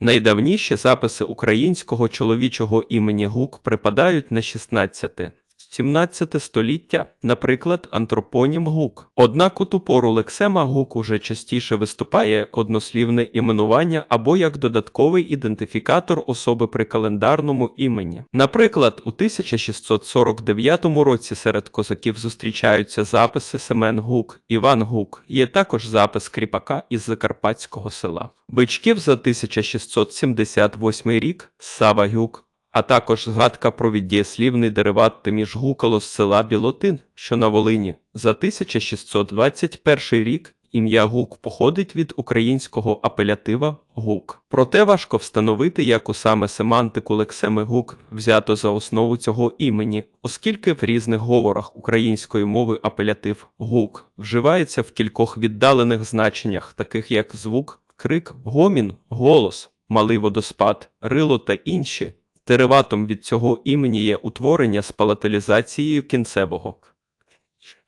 Найдавніші записи українського чоловічого імені Гук припадають на 16 17 століття, наприклад, антропонім Гук. Однак у ту пору лексема Гук уже частіше виступає як однослівне іменування або як додатковий ідентифікатор особи при календарному імені. Наприклад, у 1649 році серед козаків зустрічаються записи Семен Гук, Іван Гук. Є також запис кріпака із закарпатського села. Бичків за 1678 рік Сава Гюк, а також згадка про віддієслівний дериват Тиміж Гукало з села Білотин, що на Волині. За 1621 рік ім'я Гук походить від українського апелятива Гук. Проте важко встановити, яку саме семантику лексеми Гук взято за основу цього імені, оскільки в різних говорах української мови апелятив Гук вживається в кількох віддалених значеннях, таких як звук, крик, гомін, голос, малий водоспад, рило та інші. Дериватом від цього імені є утворення з палаталізацією кінцевого,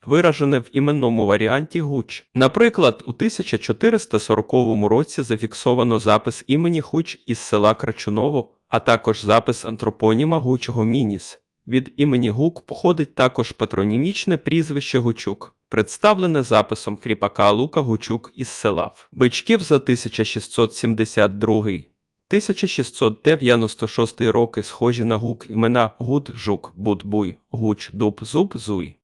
виражене в іменному варіанті Гуч. Наприклад, у 1440 році зафіксовано запис імені Хуч із села Крачуново, а також запис антропоніма Гучого Мініс. Від імені Гук походить також патронімічне прізвище Гучук, представлене записом кріпака Лука Гучук із села Бичків за 1672 1696 роки схожі на гук імена Гуд, Жук, Буд, Буй, Гуч, Дуб, Зуб, Зуй.